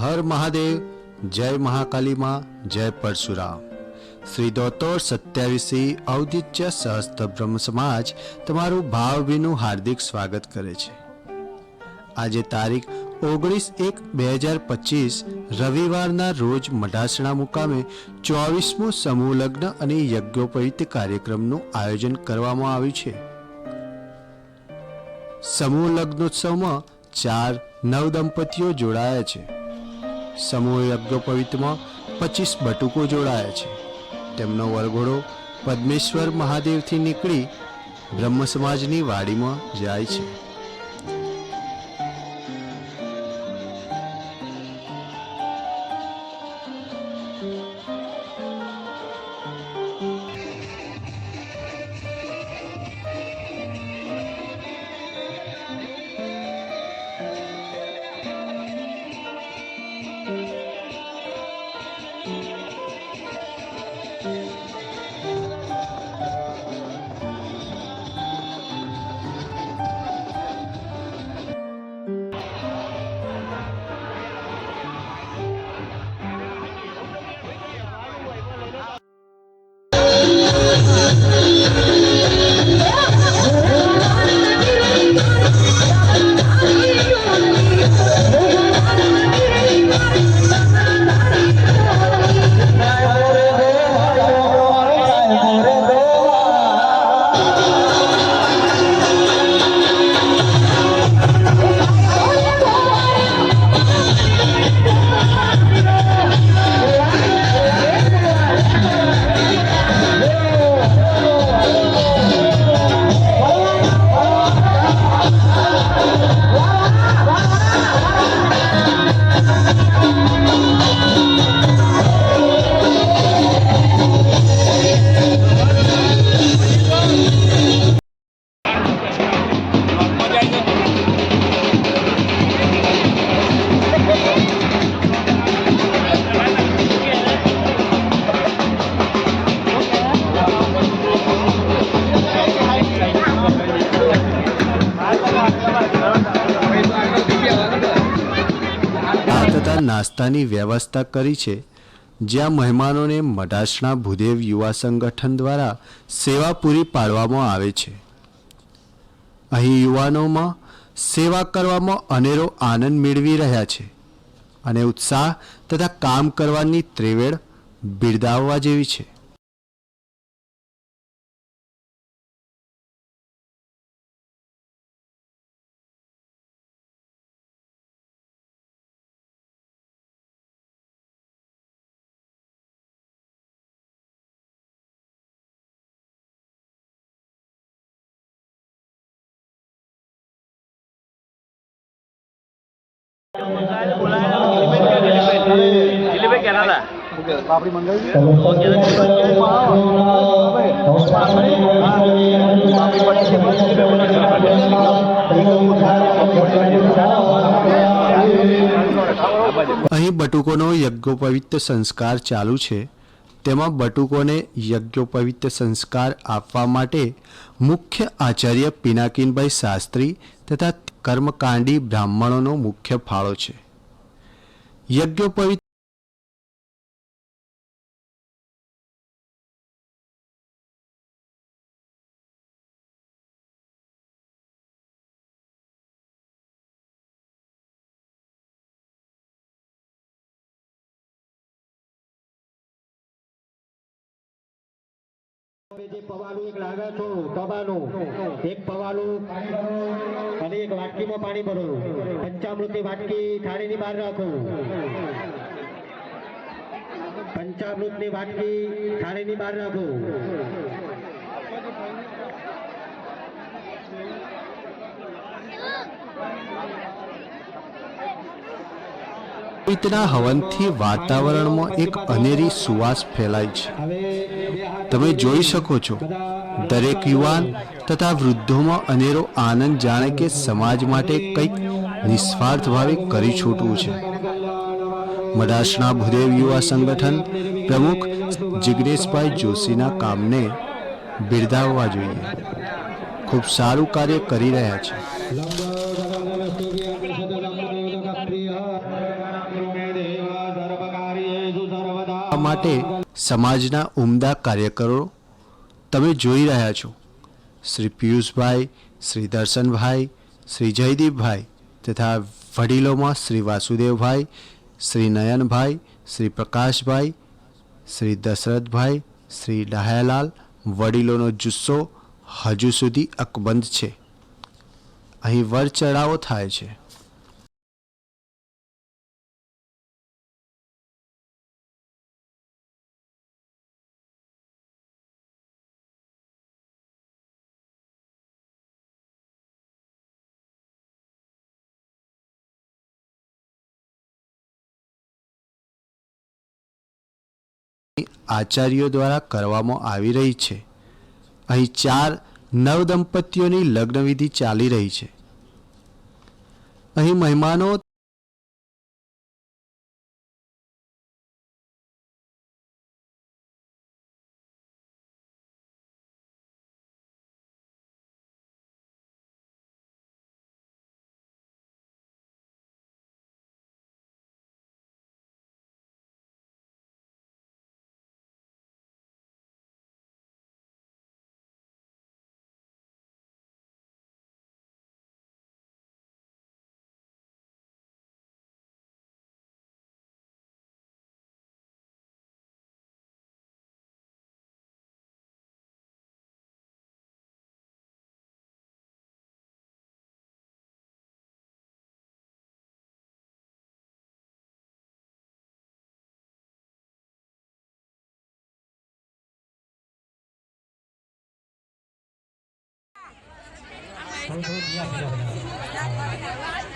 હર મહાદેવ, જય મહાકાલીમાં, જય પરશુરામ. શ્રી દોતોર સત્યાવીસી ઔદિત્ય સહસ્ત્ર બ્રહ્મ સમાજ તમારું ભાવભીનું હાર્દિક સ્વાગત કરે છે. આજે તારીખ ઓગણીસ એક બે હજાર પચીસ, રવિવારના રોજ મઢાસણા મુકામે ચોવીસમું સમૂહ લગ્ન અને યજ્ઞોપવિત કાર્યક્રમનું આયોજન કરવામાં આવ્યું છે. સમૂહ લગ્નોત્સવમાં ચાર નવ દંપતીઓ જોડાયા છે. સમૂહ યજ્ઞોપવિતમાં પચીસ બટુકો જોડાયા છે. તેમનો વરઘોડો પદ્મેશ્વર મહાદેવથી નીકળી બ્રહ્મ સમાજની વાડીમાં જાય છે. નાસ્તાની વ્યવસ્થા કરી છે, જ્યાં મહેમાનોને મઢાસણા ભૂદેવ યુવા સંગઠન દ્વારા સેવા પૂરી પાડવામાં આવે છે. અહીં યુવાનોમાં સેવા કરવામાં અનેરો આનંદ મેળવી રહ્યા છે અને ઉત્સાહ તથા કામ કરવાની ત્રેવેડ બિરદાવવા જેવી છે. અહીં બટુકોનો યજ્ઞોપવિત સંસ્કાર ચાલુ છે. તેમાં બટુકોને યજ્ઞોપવિત સંસ્કાર આપવા માટે મુખ્ય આચાર્ય પિનાકીનભાઈ શાસ્ત્રી તથા કર્મકાંડી બ્રાહ્મણોનો મુખ્ય ફાળો છે. યજ્ઞોપવિત જે પવાલું એક પવાલું અને એક વાટકીમાં પાણી ભરો પંચામૃતની વાટકી થાળીની બહાર રાખો. પંચામૃતની વાટકી થાળીની બહાર રાખો. પવિત્રના હવનથી વાતાવરણમાં એક અનેરી સુવાસ ફેલાય છે. તમે જોઈ શકો છો, દરેક યુવાન તથા વૃદ્ધોમાં અનેરો આનંદ જાણે કે સમાજ માટે કંઈક નિસ્વાર્થ ભાવે કરી છૂટવું છે. મડાસણા ભૂદેવ યુવા સંગઠન પ્રમુખ જિગ્નેશભાઈ જોશીના કામને બિરદાવવા જોઈએ. ખૂબ સારું કાર્ય કરી રહ્યા છે. માટે સમાજના ઉમદા કાર્યકરો તમે જોઈ રહ્યા છો. શ્રી પિયુષભાઈ, શ્રી દર્શનભાઈ, શ્રી જયદીપભાઈ તથા વડીલોમાં શ્રી વાસુદેવભાઈ, શ્રી નયનભાઈ, શ્રી પ્રકાશભાઈ, શ્રી દશરથભાઈ, શ્રી ડાહ્યાલાલ વડીલોનો જુસ્સો હજુ સુધી અકબંધ છે. અહીં વર ચડાવો થાય છે. આચાર્યો દ્વારા કરવામાં આવી રહી છે. અહીં ચાર નવદંપતીઓની લગ્નવિધિ ચાલી રહી છે. અહીં મહેમાનો 저는一样이해 가.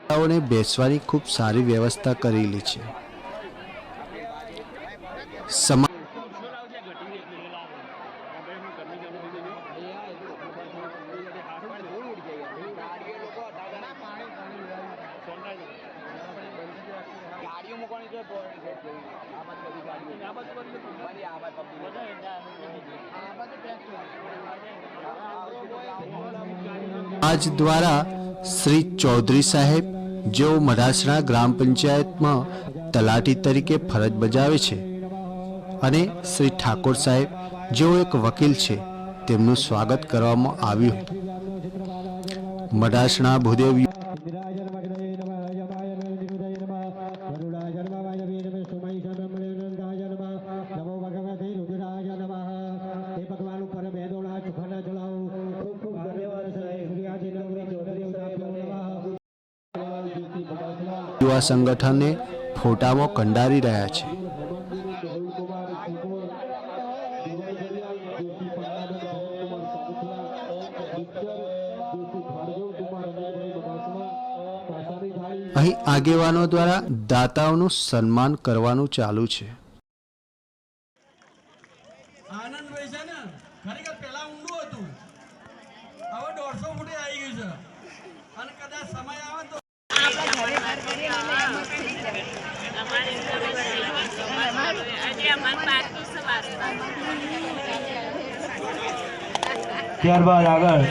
મહિલાઓને બેસવાની ખૂબ સારી વ્યવસ્થા કરેલી છે. સમા આજ દ્વારા શ્રી ચૌધરી સાહેબ જેઓ મરાસણા ગ્રામ પંચાયતમાં તલાટી તરીકે ફરજ બજાવે છે અને શ્રી ઠાકોર સાહેબ જેઓ એક વકીલ છે, તેમનું સ્વાગત કરવામાં આવ્યું હતું. મઢાસણા ભૂદેવ યુવા સંગઠનને ફોટામાં કંડારી રહ્યા છે. અહીં આગેવાનો દ્વારા દાતાઓનું સન્માન કરવાનું ચાલુ છે આનંદભાઈ છે ને ખરેખર પહેલા ઊંડું હતું હવે દોઢસો ફૂટે આવી ગયું છે અને કદાચ સમય આવે તો ત્યારબાદ આગળ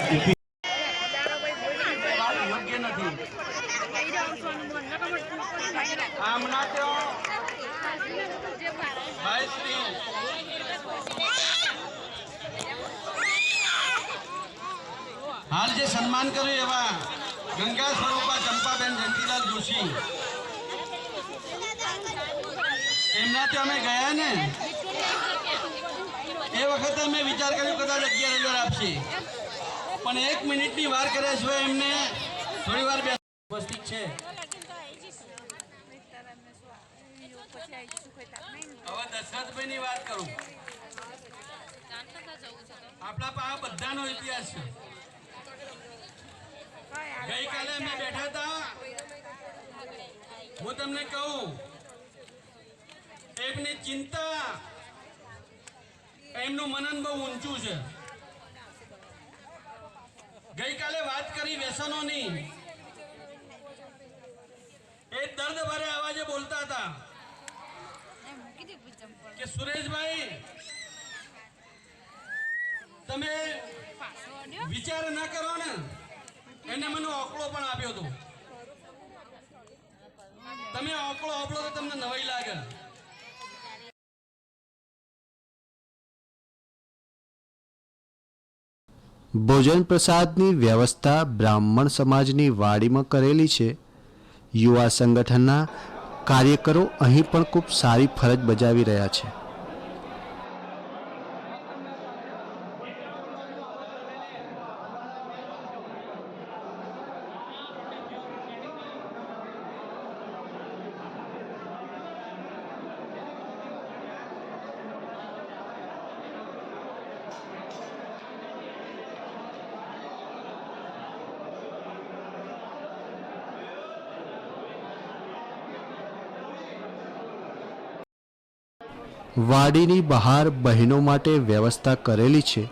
હાલ જે સન્માન કર્યું એવા ગંગા સ્વરૂપા ચંપાબેન જયંતિલાલ જોશી. ત્યાં અમે ગયા ને? એ વખતે મેં વિચાર કર્યો કદાચ અગિયાર હજાર આપશે. પણ એક મિનિટની વાર કર્યા સિવાય એમને. થોડી વાર ઉપસ્થિત છે. હવે દશરથભાઈની વાત કરું. આપણા આ બધાનો ઇતિહાસ છે. ગઈકાલે અમે બેઠા હતા. હું તમને કહું, એમની ચિંતા એમનું મનન બહુ ઊંચું છે. ગઈકાલે વાત કરી વ્યસનોની. એ દર્દ ભરે અવાજે બોલતા હતા. કે સુરેશભાઈ, તમે વિચાર ના કરો ને. એને મને ઓકળો પણ આપ્યો હતો. તમે ઓકળો ઓકળો તો તમને નવાઈ લાગે. ભોજન પ્રસાદની વ્યવસ્થા બ્રાહ્મણ સમાજની વાડીમાં કરેલી છે. યુવા સંગઠનના કાર્યકરો અહીં પણ ખૂબ સારી ફરજ બજાવી રહ્યા છે. વાડીની બહાર બહેનો માટે વ્યવસ્થા કરેલી છે.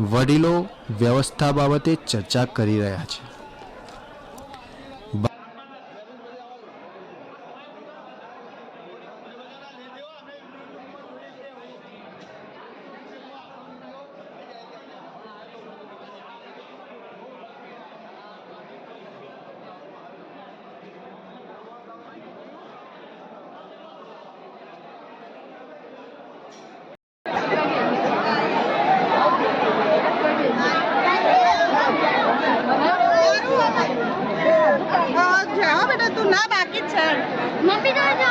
વડીલો વ્યવસ્થા બાબતે ચર્ચા કરી રહ્યા છે જાઓ બેટા તું ના બાકી છે. મમ્મી તો જો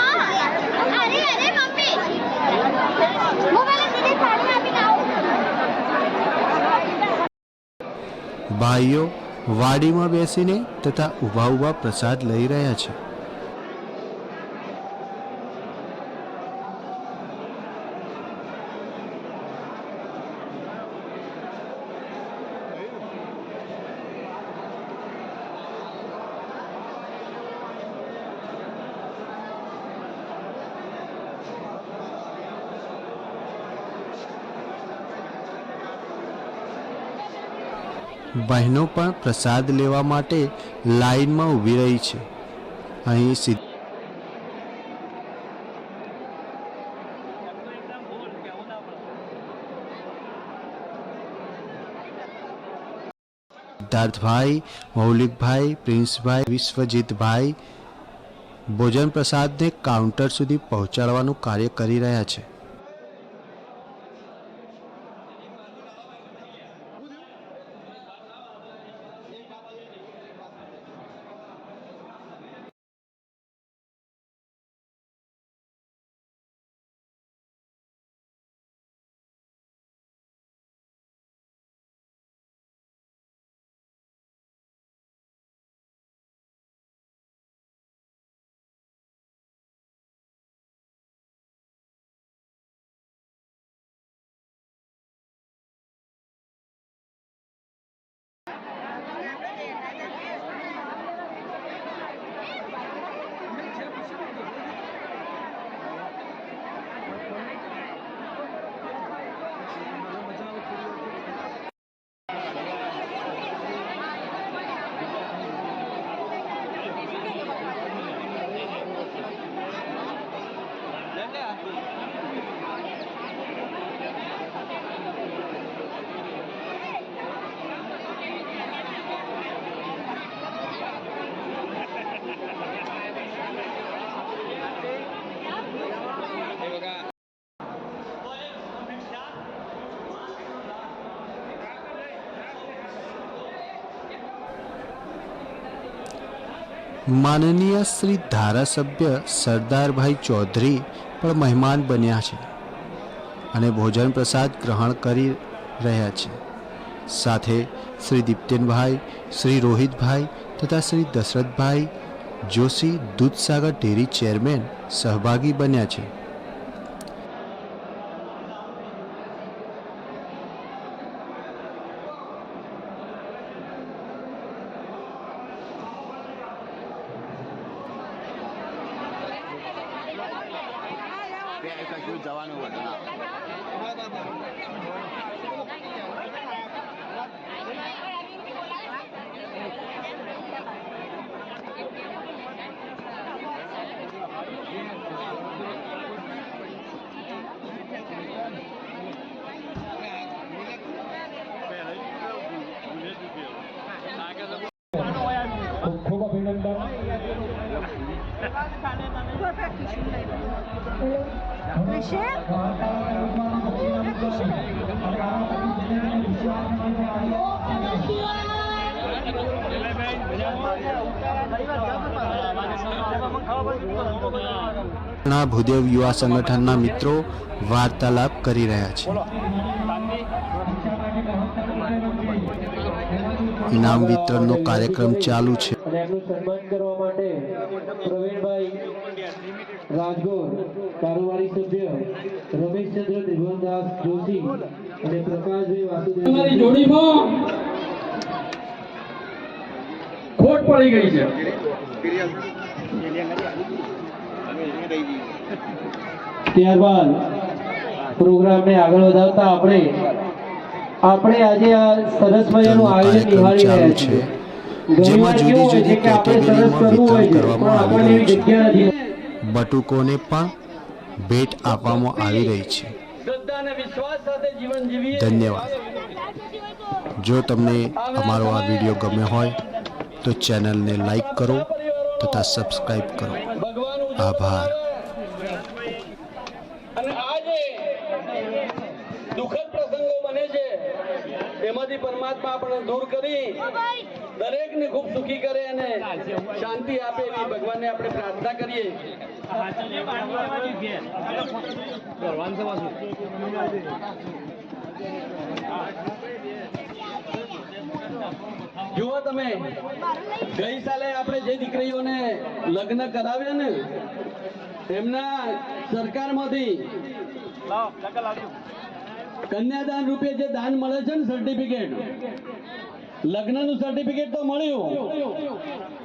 અરે અરે મમ્મી. મોબાઈલ સીધી સાડી આપીને આવું. ભાઈઓ વાડીમાં બેસીને તથા ઊભા ઊભા પ્રસાદ લઈ રહ્યા છે. બહેનો પણ પ્રસાદ લેવા માટે લાઇનમાં ઊભી રહી છે. અહીં સીધી સિદ્ધાર્થભાઈ, મૌલિકભાઈ, પ્રિન્સભાઈ, વિશ્વજીતભાઈ ભોજન પ્રસાદને કાઉન્ટર સુધી પહોંચાડવાનું કાર્ય કરી રહ્યા છે. માનનીય શ્રી ધારાસભ્ય સરદારભાઈ ચૌધરી પણ મહેમાન બન્યા છે અને ભોજન પ્રસાદ ગ્રહણ કરી રહ્યા છે. સાથે શ્રી દીપ્તેનભાઈ, શ્રી રોહિતભાઈ તથા શ્રી દશરથભાઈ જોશી દૂધસાગર ડેરી ચેરમેન સહભાગી બન્યા છે ખૂબ ખૂબ અભિનંદન ઘણા ભૂદેવ યુવા સંગઠનના મિત્રો વાર્તાલાપ કરી રહ્યા છે. ઇનામ વિતરણનો કાર્યક્રમ ચાલુ છે. અને એમનું સન્માન કરવા માટે પ્રવીણભાઈ રાજગોર કારોબારી સભ્ય રમેશચંદ્ર ત્રિભુવનદાસ જોશી અને પ્રકાશભાઈ વાસુદેવ જોડીમાં ખોટ પડી ગઈ છે. ત્યારબાદ પ્રોગ્રામને આગળ વધારતા આપણે આપણે આજે આ સરસ મજાનું આયોજન નિહાળી રહ્યા છીએ. જેમાં જુદી જુદી કેટેગરીમાં કરવું હોય છે વિતરણ કરવામાં આવી રહ્યું છે. બટુકોને પણ ભેટ આપવામાં આવી રહી છે. શ્રદ્ધા અને વિશ્વાસ સાથે જીવન જીવીએ ધન્યવાદ. જો તમને અમારો આ વીડિયો ગમ્યો હોય તો ચેનલને લાઈક કરો તથા સબસ્ક્રાઈબ કરો. આભાર. અને આજે દુઃખદ પ્રસંગો બને છે એમાંથી પરમાત્મા આપણને દૂર કરી દરેકને ખૂબ સુખી કરે અને શાંતિ આપે એવી ભગવાનને આપણે પ્રાર્થના કરીએ. જુઓ તમે ગઈ સાલે આપણે જે દીકરીઓને લગ્ન કરાવ્યા ને એમના સરકારમાંથી કન્યાદાન રૂપે જે દાન મળે છે ને સર્ટિફિકેટ લગ્નનું સર્ટિફિકેટ તો મળ્યું.